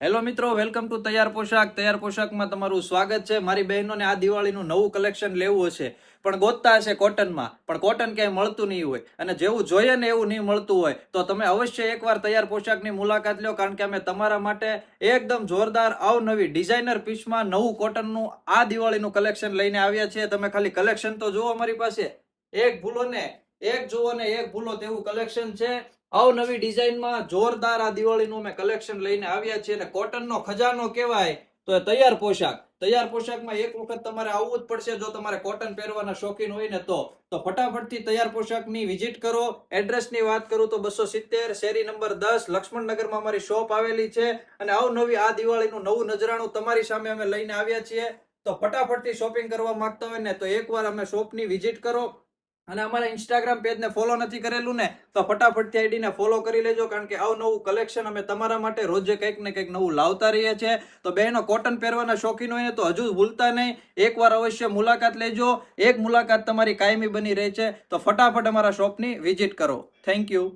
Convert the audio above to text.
Hello મિત્રો welcome to તૈયાર પોશાક તૈયાર પોશાકમાં તમારું સ્વાગત છે. મારી બહેનોને આ દિવાળીનું નવું કલેક્શન લેવું હશે. પણ ગોતતા હશે કોટનમાં પણ કોટન ક્યાંય મળતું નહીં હોય. અને જેવું જોઈએ ને એવું નહીં મળતું હોય, તો તમે અવશ્ય એકવાર તૈયાર પોશાકની મુલાકાત લો, કારણ કે અમે તમારા માટે એકદમ જોરદાર અવનવી ડિઝાઇનર પીસમાં નવું કોટનનું આ દિવાળીનું કલેક્શન લઈને આવ્યા છીએ. તમે ખાલી કલેક્શન તો જુઓ અમારી પાસે. એક ભૂલો ને એક જુઓ ને એક ભૂલો તેવું કલેક્શન છે. અવનવી ડિઝાઇનમાં જોરદાર આ દિવાળીનું અમે કલેક્શન લઈને આવ્યા છીએ અને કોટનનો ખજાનો કહેવાય તો એ તૈયાર પોશાક. તૈયાર પોશાકમાં એક વખત તમારે આવવું જ પડશે જો તમારે કોટન પહેરવાના શોખીન હોય ને તો. તો ફટાફટથી તૈયાર પોશાકની વિઝિટ કરો. એડ્રેસની વાત કરું તો બસો સિત્તેર શેરી નંબર દસ લક્ષ્મણનગરમાં અમારી શોપ આવેલી છે અને અવનવી આ દિવાળીનું નવું નજરાણું તમારી સામે અમે લઈને આવ્યા છીએ. તો ફટાફટથી શોપિંગ કરવા માંગતા હોય ને તો એકવાર અમે શોપની વિઝિટ કરો. અને અમારા ઇન્સ્ટાગ્રામ પેજને ફોલો નથી કરેલું ને, તો ફટાફટથી આઈડીને ફોલો કરી લેજો, કારણ કે આવું નવું કલેક્શન અમે તમારા માટે રોજે કંઈક ને કંઈક નવું લાવતા રહીએ છીએ. તો બહેનો કોટન પહેરવાના શોખીન હોય ને, તો હજુ ભૂલતા નહીં. એકવાર અવશ્ય મુલાકાત લેજો. એક મુલાકાત તમારી કાયમી બની રહે છે. તો ફટાફટ અમારા શોપની વિઝિટ કરો. Thank you